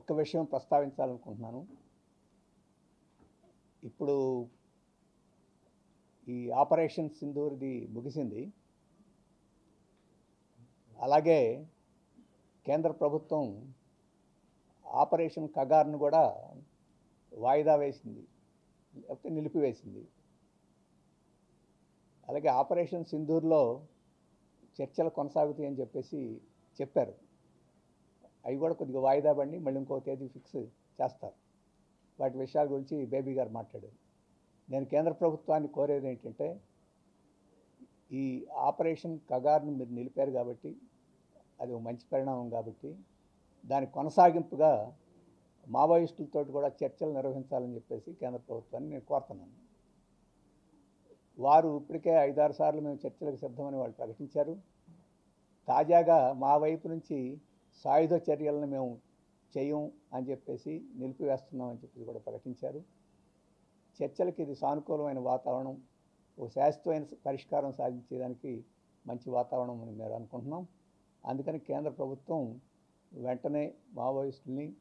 ఒక్క విషయం ప్రస్తావించాలనుకుంటున్నాను. ఇప్పుడు ఈ ఆపరేషన్ సింధూర్ది ముగిసింది. అలాగే కేంద్ర ప్రభుత్వం ఆపరేషన్ కగార్ను కూడా వాయిదా వేసింది లేకపోతే నిలిపివేసింది. అలాగే ఆపరేషన్ సింధూర్లో చర్చలు కొనసాగుతాయని చెప్పేసి చెప్పారు. అవి కూడా కొద్దిగా వాయిదా పడి మళ్ళీ ఇంకో తేదీ ఫిక్స్ చేస్తారు. వాటి విషయాల గురించి బేబీ గారు మాట్లాడారు. నేను కేంద్ర ప్రభుత్వాన్ని కోరేది ఏంటంటే ఈ ఆపరేషన్ కగార్ను మీరు నిలిపారు కాబట్టి అది మంచి పరిణామం కాబట్టి దాని కొనసాగింపుగా మావోయిస్టులతో కూడా చర్చలు నిర్వహించాలని చెప్పేసి కేంద్ర ప్రభుత్వాన్ని నేను కోరుతున్నాను. వారు ఇప్పటికే ఐదారు సార్లు మేము చర్చలకు సిద్ధమని వాళ్ళు ప్రకటించారు. తాజాగా మా వైపు నుంచి సాయుధ చర్యలను మేము చేయం అని చెప్పేసి నిలిపివేస్తున్నామని చెప్పి కూడా ప్రకటించారు. చర్చలకి ఇది సానుకూలమైన వాతావరణం ఓ శాశ్వతమైన పరిష్కారం సాధించేదానికి మంచి వాతావరణం అని మేము అనుకుంటున్నాం. అందుకని కేంద్ర ప్రభుత్వం వెంటనే మావోయిస్టుల్ని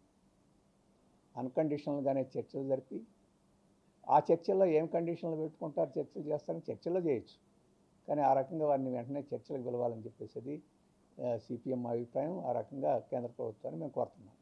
అన్కండిషనల్గానే చర్చలు జరిపి ఆ చర్చల్లో ఏం కండిషన్లు పెట్టుకుంటారు చర్చలు చేస్తారని చర్చలో చేయొచ్చు. కానీ ఆ రకంగా వారిని వెంటనే చర్చలకు పిలవాలని చెప్పేసి సిపిఎం అభిప్రాయం ఆ రకంగా కేంద్ర ప్రభుత్వాన్ని మేము కోరుతున్నాం.